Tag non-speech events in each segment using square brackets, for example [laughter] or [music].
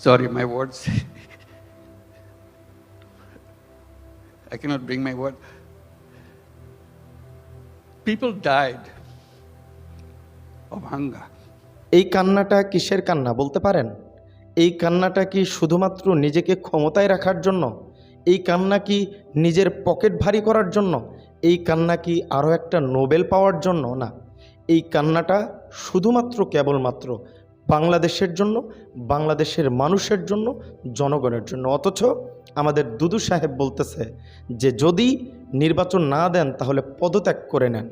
Sorry, my words. [laughs] I cannot bring my word. People died of hunger. এই কান্নাটা কিসের কান্না বলতে পারেন এই কান্নাটা কি শুধুমাত্র নিজেকে ক্ষমতায় রাখার জন্য এই কান্না কি নিজের পকেট ভারী করার জন্য এই কান্না কি আরও একটা নোবেল পাওয়ার জন্য না এই কান্নাটা শুধুমাত্র কেবলমাত্র বাংলাদেশের জন্য, বাংলাদেশের মানুষের জন্য, জনগণের জন্য। অথচ আমাদের দুদু সাহেব বলতেছে যে, যদি নির্বাচন না দেন, তাহলে পদত্যাগ করে নেন।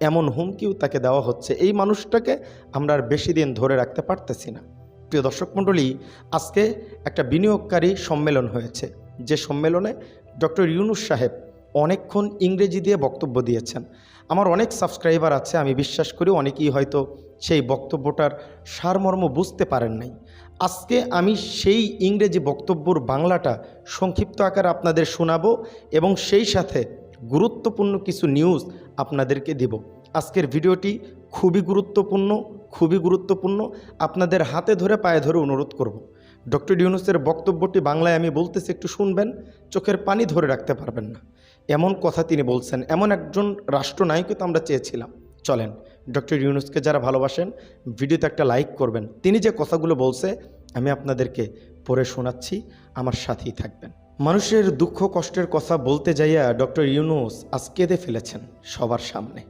এমন হুমকিও তাকে দেওয়া হচ্ছে। এই মানুষটাকে আমরা আর বেশি দিন ধরে রাখতে পারতেছি না। প্রিয় দর্শক মণ্ডলী, আজকে একটা বিনিয়োগকারী সম্মেলন হয়েছে। যে সম্মেলনে ডক্টর ইউনুস সাহেব অনেকক্ষণ ইংরেজি দিয়ে বক্তব্য দিয়েছেন। আমার অনেক সাবস্ক্রাইবার আছে, আমি বিশ্বাস করি অনেকেই হয়তো সেই বক্তব্যটার সারমর্ম বুঝতে পারেন নাই। আজকে আমি সেই ইংরেজি বক্তব্যর বাংলাটা সংক্ষিপ্ত আকারে আপনাদের শোনাবো এবং সেই সাথে গুরুত্বপূর্ণ কিছু নিউজ আপনাদেরকে দিব। আজকের ভিডিওটি খুবই গুরুত্বপূর্ণ খুবই গুরুত্বপূর্ণ। আপনাদের হাতে ধরে পায়ে ধরে অনুরোধ করব। ডক্টর ইউনুসের বক্তব্যটি বাংলায় আমি বলতেছি, একটু শুনবেন, চোখের পানি ধরে রাখতে পারবেন না। এমন কথা তিনি বলছেন, এমন একজন রাষ্ট্রনায়কই তো আমরা চেয়েছিলাম। চলেন, ডক্টর ইউনুসকে যারা ভালোবাসেন, ভিডিওতে একটা লাইক করবেন। তিনি যে কথাগুলো বলছে, আমি আপনাদেরকে পড়ে শোনাচ্ছি, আমার সাথেই থাকবেন। মানুষের দুঃখ, কষ্টের কথা বলতে যাইয়া ডক্টর ইউনুস আজ কেঁদে ফেলেছেন সবার সামনে।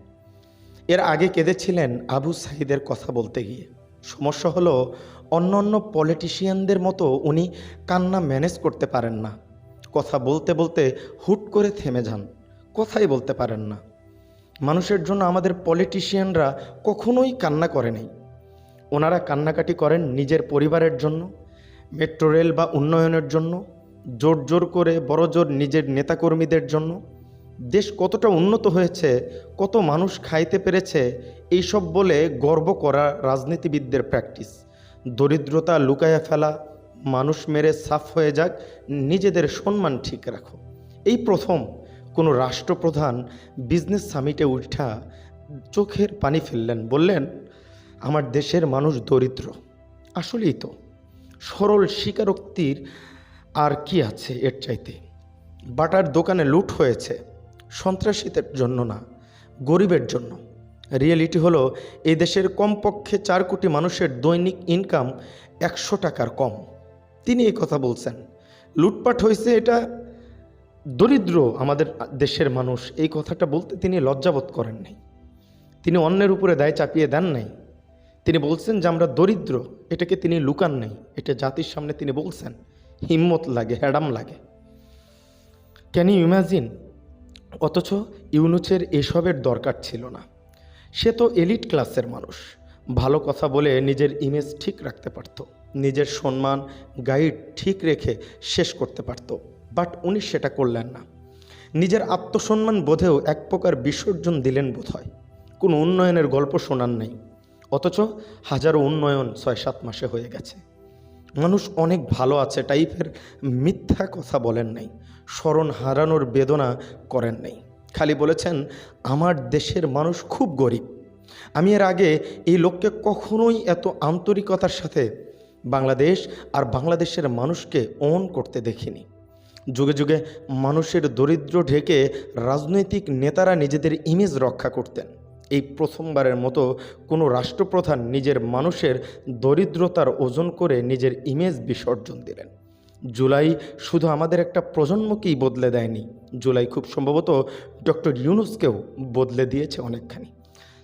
এর আগে কেঁদেছিলেন আবু সাহিদের কথা বলতে গিয়ে। সমস্যা হলো অন্য অন্য পলিটিশিয়ানদের মতো উনি কান্না ম্যানেজ করতে পারেন না। কথা বলতে বলতে হুট করে থেমে যান। কথাই বলতে পারেন না। মানুষের জন্য আমাদের পলিটিশিয়ানরা কখনোই কান্না করে নাই। ওনারা কান্নাকাটি করেন নিজের পরিবারের জন্য মেট্রো রেল বা উন্নয়নের জন্য, জোর জোর করে বড় জোর নিজের নেতাকর্মীদের জন্য। দেশ কতটা উন্নত হয়েছে, কত মানুষ খাইতে পেরেছে, এইসব বলে গর্ব করা রাজনীতিবিদদের প্র্যাকটিস দরিদ্রতা লুকায়া ফেলা মানুষ মেরে সাফ হয়ে যাক, নিজেদের সম্মান ঠিক রাখো। এই প্রথম কোনো রাষ্ট্রপ্রধান বিজনেস সামিটে উঠা চোখের পানি ফেললেন, বললেন, আমার দেশের মানুষ দরিদ্র। আসলেই তো, সরল স্বীকারোক্তির আর কি আছে এর চাইতে? বাটার দোকানে লুট হয়েছে, সন্ত্রাসীদের জন্য না, গরিবের জন্য। রিয়েলিটি হলো দেশের কমপক্ষে চার কোটি মানুষের দৈনিক ইনকাম একশো টাকার কম। তিনি এই কথা বলছেন। লুটপাট হয়েছে এটা দরিদ্র আমাদের দেশের মানুষ, এই কথাটা বলতে তিনি লজ্জাবোধ করেন নাই। তিনি অন্যের উপরে দায় চাপিয়ে দেন নাই। তিনি বলছেন যে আমরা দরিদ্র, এটাকে তিনি লুকান নাই। এটা জাতির সামনে তিনি বলছেন, হিম্মত লাগে হ্যাডাম লাগে। ক্যান ইউ ইমাজিন অথচ ইউনুচের এসবের দরকার ছিল না। সে তো এলিট ক্লাসের মানুষ। ভালো কথা বলে নিজের ইমেজ ঠিক রাখতে পারত। নিজের সম্মান গাইড ঠিক রেখে শেষ করতে পারত। বাট উনি সেটা করলেন না। নিজের আত্মসম্মান বোধেও এক প্রকার বিসর্জন দিলেন বোধহয়। কোনো উন্নয়নের গল্প শোনান নাই। অথচ হাজারো উন্নয়ন ছয় সাত মাসে হয়ে গেছে। মানুষ অনেক ভালো আছে টাইপের মিথ্যা কথা বলেন নাই। স্মরণ হারানোর বেদনা করেন নাই। খালি বলেছেন, আমার দেশের মানুষ খুব গরিব। আমি এর আগে এই লোককে কখনোই এত আন্তরিকতার সাথে বাংলাদেশ আর বাংলাদেশের মানুষকে অন করতে দেখিনি। যুগে যুগে মানুষের দরিদ্র ঢেকে রাজনৈতিক নেতারা নিজেদের ইমেজ রক্ষা করতেন। এই প্রথমবারের মতো কোনো রাষ্ট্রপ্রধান নিজের মানুষের দরিদ্রতার ওজন করে নিজের ইমেজ বিসর্জন দিলেন। জুলাই শুধু আমাদের একটা প্রজন্মকেই বদলে দেয়নি, জুলাই খুব সম্ভবত ডক্টর ইউনুসকেও বদলে দিয়েছে অনেকখানি।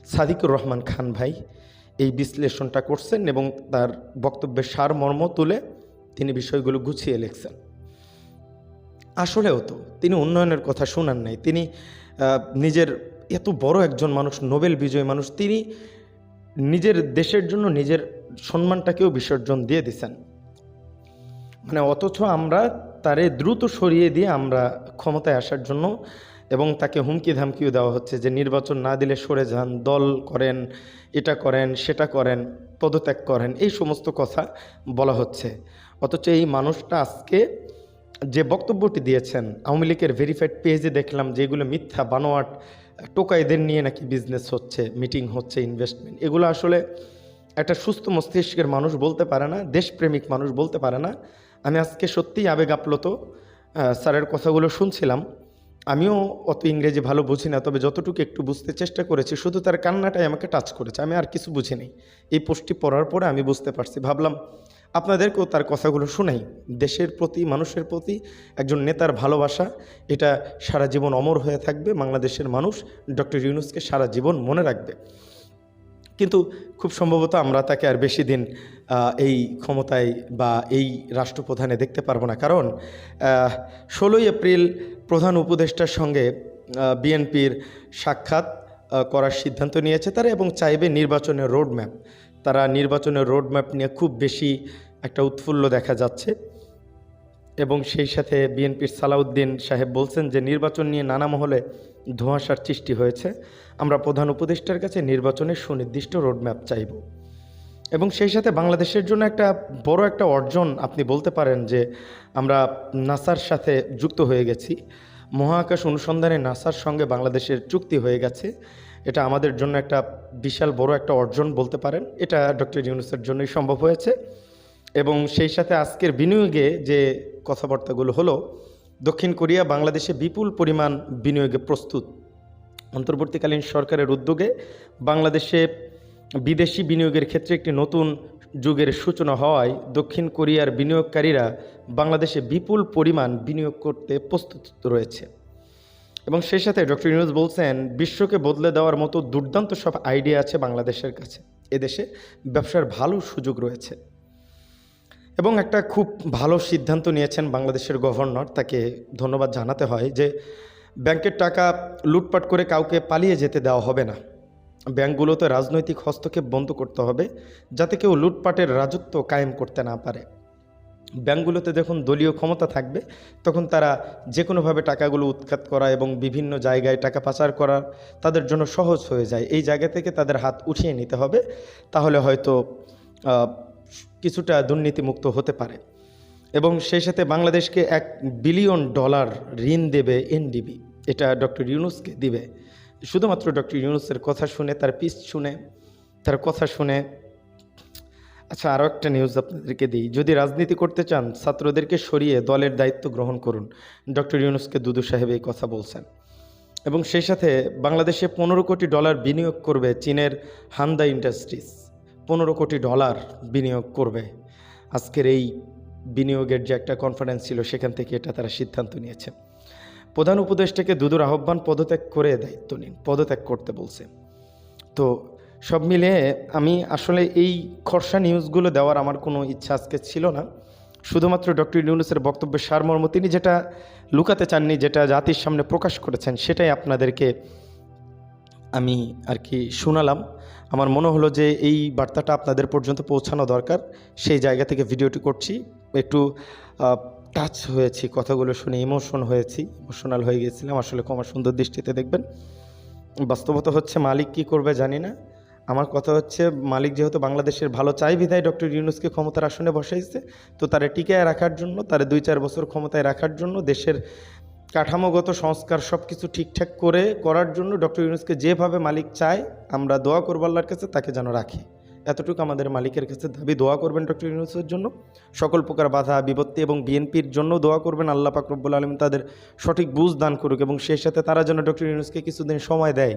সাদিকুর রহমান খান ভাই এই বিশ্লেষণটা করছেন এবং তার বক্তব্যের সারমর্ম তুলে তিনি বিষয়গুলো গুছিয়ে লিখছেন। আসলেও তো তিনি উন্নয়নের কথা শোনান নাই। তিনি নিজের এত বড় একজন মানুষ, নোবেল বিজয়ী মানুষ, তিনি নিজের দেশের জন্য নিজের সম্মানটাকেও বিসর্জন দিয়ে দিছেন। মানে অথচ আমরা তারে দ্রুত সরিয়ে দিয়ে আমরা ক্ষমতায় আসার জন্য এবং তাকে হুমকি ধামকিও দেওয়া হচ্ছে যে নির্বাচন না দিলে সরে যান, দল করেন, এটা করেন, সেটা করেন, পদত্যাগ করেন, এই সমস্ত কথা বলা হচ্ছে। অথচ এই মানুষটা আজকে যে বক্তব্যটি দিয়েছেন, আওয়ামী লীগের ভেরিফাইড পেজে দেখলাম যে এগুলো মিথ্যা, বানোয়াট টোকাইদের নিয়ে নাকি বিজনেস হচ্ছে মিটিং হচ্ছে ইনভেস্টমেন্ট এগুলো আসলে একটা সুস্থ মস্তিষ্কের মানুষ বলতে পারে না, দেশপ্রেমিক মানুষ বলতে পারে না। আমি আজকে সত্যিই আবেগ আপ্লত। স্যারের কথাগুলো শুনছিলাম। আমিও অত ইংরেজি ভালো বুঝি না, তবে যতটুকু একটু বুঝতে চেষ্টা করেছি, শুধু তার কান্নাটাই আমাকে টাচ করেছে, আমি আর কিছু বুঝিনি এই পোস্টটি পড়ার পরে আমি বুঝতে পারছি, ভাবলাম আপনাদেরকেও তার কথাগুলো শুনাই। দেশের প্রতি, মানুষের প্রতি একজন নেতার ভালোবাসা, এটা সারা জীবন অমর হয়ে থাকবে, বাংলাদেশের মানুষ, ডক্টর ইউনুসকে সারা জীবন মনে রাখবে। কিন্তু খুব সম্ভবত আমরা তাকে আর বেশি দিন এই ক্ষমতায় বা এই রাষ্ট্রপ্রধানে দেখতে পারব না। কারণ ষোলোই এপ্রিল প্রধান উপদেষ্টার সঙ্গে বিএনপির সাক্ষাৎ করার সিদ্ধান্ত নিয়েছে তারা এবং চাইবে নির্বাচনের রোড ম্যাপ তারা নির্বাচনের রোড ম্যাপ নিয়ে খুব বেশি একটা উৎফুল্ল দেখা যাচ্ছে। এবং সেই সাথে বিএনপির সালাউদ্দিন সাহেব বলছেন যে, নির্বাচন নিয়ে নানা মহলে ধোঁয়াশার সৃষ্টি হয়েছে। আমরা প্রধান উপদেষ্টার কাছে নির্বাচনের সুনির্দিষ্ট রোডম্যাপ চাইব। এবং সেই সাথে বাংলাদেশের জন্য একটা বড় একটা অর্জন আপনি বলতে পারেন যে, আমরা নাসার সাথে যুক্ত হয়ে গেছি। মহাকাশ অনুসন্ধানে নাসার সঙ্গে বাংলাদেশের চুক্তি হয়ে গেছে। এটা আমাদের জন্য একটা বিশাল বড় একটা অর্জন বলতে পারেন। এটা ডক্টর ইউনুসের জন্যই সম্ভব হয়েছে। এবং সেই সাথে আজকের বিনিয়োগে যে কথাবার্তাগুলো হলো দক্ষিণ কোরিয়া বাংলাদেশে বিপুল পরিমাণ বিনিয়োগে প্রস্তুত। অন্তর্বর্তীকালীন সরকারের উদ্যোগে বাংলাদেশে বিদেশি বিনিয়োগের ক্ষেত্রে একটি নতুন যুগের সূচনা হওয়ায় দক্ষিণ কোরিয়ার বিনিয়োগকারীরা বাংলাদেশে বিপুল পরিমাণ বিনিয়োগ করতে প্রস্তুত রয়েছে। এবং সেই সাথে ডক্টর ইউনুস বলছেন, বিশ্বকে বদলে দেওয়ার মতো দুর্দান্ত সব আইডিয়া আছে বাংলাদেশের কাছে। এদেশে ব্যবসার ভালো সুযোগ রয়েছে। এবং একটা খুব ভালো সিদ্ধান্ত নিয়েছেন বাংলাদেশের গভর্নর, তাকে ধন্যবাদ জানাতে হয় যে ব্যাংকের টাকা লুটপাট করে কাউকে পালিয়ে যেতে দেওয়া হবে না। ব্যাংকগুলোতে রাজনৈতিক হস্তক্ষেপ বন্ধ করতে হবে যাতে কেউ লুটপাটের রাজত্ব কায়েম করতে না পারে। ব্যাংকগুলোতে যখন দলীয় ক্ষমতা থাকবে, তখন তারা যে কোনোভাবে টাকাগুলো উৎখাত করা এবং বিভিন্ন জায়গায় টাকা পাচার করা তাদের জন্য সহজ হয়ে যায়। এই জায়গা থেকে তাদের হাত উঠিয়ে নিতে হবে, তাহলে হয়তো কিছুটা দুর্নীতিমুক্ত হতে পারে। এবং সেই সাথে বাংলাদেশকে এক বিলিয়ন ডলার ঋণ দেবে এনডিবি। এটা ডক্টর ইউনুসকে দিবে। শুধুমাত্র ডক্টর ইউনুসের কথা শুনে, তার পিস শুনে, তার কথা শুনে। আচ্ছা আরও একটা নিউজ আপনাদেরকে দিই। যদি রাজনীতি করতে চান, ছাত্রদেরকে সরিয়ে দলের দায়িত্ব গ্রহণ করুন। ডক্টর ইউনুসকে দুদু সাহেব এই কথা বলছেন। এবং সেই সাথে বাংলাদেশে পনেরো কোটি ডলার বিনিয়োগ করবে চীনের হান্দা ইন্ডাস্ট্রিজ পনেরো কোটি ডলার বিনিয়োগ করবে। আজকের এই বিনিয়োগের যে একটা কনফারেন্স ছিল, সেখান থেকে এটা তারা সিদ্ধান্ত নিয়েছে। প্রধান উপদেষ্টাকে দুদুর আহ্বান পদত্যাগ করে দায়িত্ব নিন, পদত্যাগ করতে বলছে। তো সব মিলে আমি আসলে এই খরসা নিউজগুলো দেওয়ার আমার কোনো ইচ্ছা আজকে ছিল না। শুধুমাত্র ডক্টর ইউনুসের বক্তব্যের সারমর্ম, তিনি যেটা লুকাতে চাননি, যেটা জাতির সামনে প্রকাশ করেছেন, সেটাই আপনাদেরকে আমি আর কি শোনালাম। আমার মনে হলো যে এই বার্তাটা আপনাদের পর্যন্ত পৌঁছানো দরকার। সেই জায়গা থেকে ভিডিওটি করছি। একটু টাচ হয়েছি, কথাগুলো শুনে ইমোশন হয়েছি ইমোশনাল হয়ে গেছিলাম আসলে কমার সুন্দর দৃষ্টিতে দেখবেন। বাস্তবতা হচ্ছে মালিক কি করবে জানি না। আমার কথা হচ্ছে মালিক যেহেতু বাংলাদেশের ভালো চাই বিধায় ডক্টর ইউনুসকে ক্ষমতার আসনে বসাইছে, তো তারা টিকায় রাখার জন্য, তারা দুই চার বছর ক্ষমতায় রাখার জন্য দেশের কাঠামোগত সংস্কার সব কিছু ঠিকঠাক করে করার জন্য ডক্টর ইউনুসকে যেভাবে মালিক চায়, আমরা দোয়া করব আল্লাহর কাছে, তাকে যেন রাখি। এতটুকু আমাদের মালিকের কাছে দাবি, দোয়া করবেন ডক্টর ইউনুসের জন্য। সকল প্রকার বাধা, বিপত্তি এবং বিএনপির জন্য দোয়া করবেন, আল্লাহ পাক রব্বুল আলম তাদের সঠিক বুঝ দান করুক এবং সেই সাথে তারা যেন ডক্টর ইউনুসকে কিছুদিন সময় দেয়।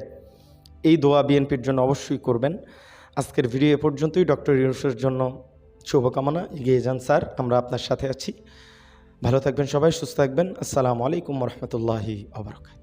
এই দোয়া বিএনপির জন্য অবশ্যই করবেন। আজকের ভিডিও এ পর্যন্তই। ডক্টর ইউনুসের জন্য শুভকামনা। এগিয়ে যান স্যার, আমরা আপনার সাথে আছি। ভালো থাকবেন সবাই সুস্থ থাকবেন। আসসালামু আলাইকুম রহমতুল্লাহি আবরকাত